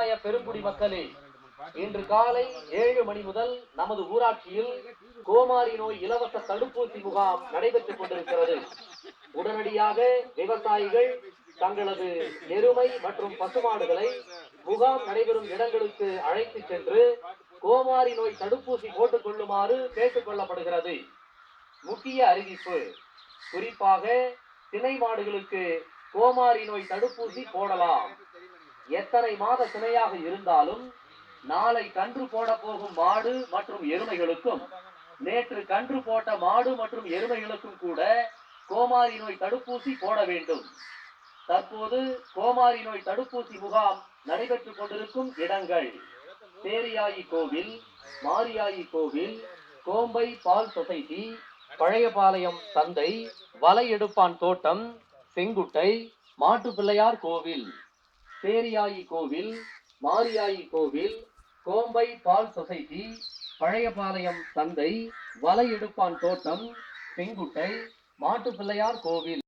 விவசாய பெருங்குடி மக்களே இன்று காலை ஏழு மணி முதல் நமது ஊராட்சியில் கோமாரி நோய் இலவச தடுப்பூசி முகாம் நடைபெற்றுக் கொண்டிருக்கிறது. உடனடியாக விவசாயிகள் தங்களது எருமை மற்றும் பசுமாடுகளை முகாம் நடைபெறும் இடங்களுக்கு அழைத்து சென்று கோமாரி நோய் தடுப்பூசி போட்டுக் கொள்ளுமாறு கேட்டுக் கொள்ளப்படுகிறது. முக்கிய அறிவிப்பு குறிப்பாக திணை மாடுகளுக்கு கோமாரி நோய் தடுப்பூசி போடலாம். எத்தனை மாத சுமையாக இருந்தாலும் நாளை கன்று போட போகும் மாடு மற்றும் எருமைகளுக்கும் நேற்று கன்று போட்ட மாடு மற்றும் எருமைகளுக்கும் கூட கோமாரி நோய் தடுப்பூசி போட வேண்டும். தற்போது கோமாரி நோய் தடுப்பூசி முகாம் நடைபெற்றுக் கொண்டிருக்கும் இடங்கள். சேரியாயி கோவில் மாரியாயி கோவில் கோம்பை பால் சொசைட்டி பழையபாளையம் சந்தை வலை எடுப்பான் தோட்டம் செங்குட்டை மாட்டுப்பிள்ளையார் கோவில். பேரியாயி கோவில் மாரியாயி கோவில் கோம்பை பால் சொசைட்டி பழையபாளையம் சந்தை வலையெடுப்பான் தோட்டம் செங்குட்டை மாட்டுப்பிள்ளையார் கோவில்.